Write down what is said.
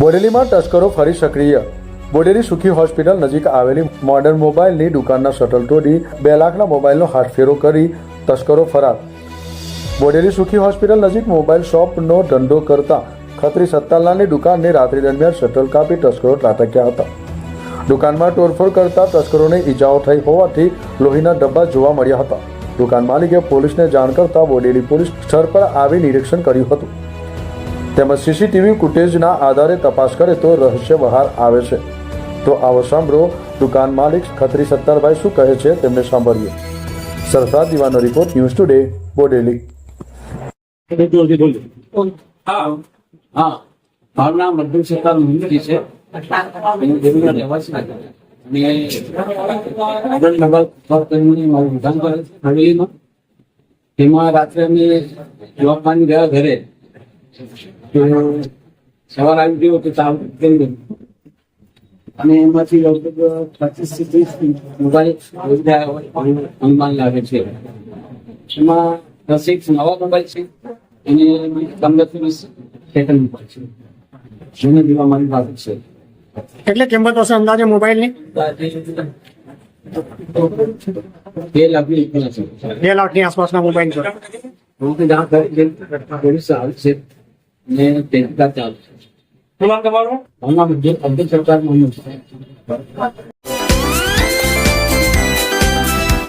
બોડેલીમાં તસ્કરો ફરી સક્રિય. બોડેલી સુખી હોસ્પિટલ નજીક આવેલી મોડર્ન મોબાઈલની દુકાનના શટલ તોડી બે લાખના મોબાઈલનો હાથફેરો કરી તસ્કરો ફરાર. બોડેલી સુખી હોસ્પિટલ નજીક મોબાઈલ શોપનો ધંધો કરતા ખત્રી સત્તાલાલની દુકાનને રાત્રિ દરમિયાન શટલ કાપી તસ્કરો ત્રાટક્યા હતા. દુકાનમાં તોડફોડ કરતા તસ્કરોને ઈજાઓ થઈ હોવાથી લોહીના ડબ્બા જોવા મળ્યા હતા. દુકાન માલિકે પોલીસને જાણ કરતા બોડેલી પોલીસ સ્થળ પર આવી નિરીક્ષણ કર્યું હતું. તેમજ સીસીટીવી ફૂટેજના આધારે તપાસ કરે તો રહસ્ય બહાર આવે છે. તો આવો સાંભળો, દુકાન માલિક ખત્રી સત્તારભાઈ શું કહે છે તેમને સાંભળીએ. સરસાદ દીવાનો રિપોર્ટ ન્યૂઝ ટુડે બોડેલી. મારું નામ મધુ સત્તાર મુંદરી છે. તેમાં રાત્રે અમે જોબ પાણી ગયા ઘરે. સવાર આવી ગયો તો ચાલુ કરી દઉં અને એમાંથી લગભગ પચીસથી ત્રીસ મોબાઈલ એવું અનુમાન લાગે છે. એમાં દસ એક નવા મોબાઈલ છે એને પંદરથી વીસ મોબાઈલ છે. જેને જેવા મારી પાસે છે. કેટલી કિંમત હશે અંદાજે મોબાઈલની? બે લાખની બે લાખની આસપાસના મોબાઈલ છે. હું તો જ્યાં આવે છે. ને ચાલુ છે શું નામ તમારું? હમણાં અબ્દુલ સરકાર મમ્મી છે.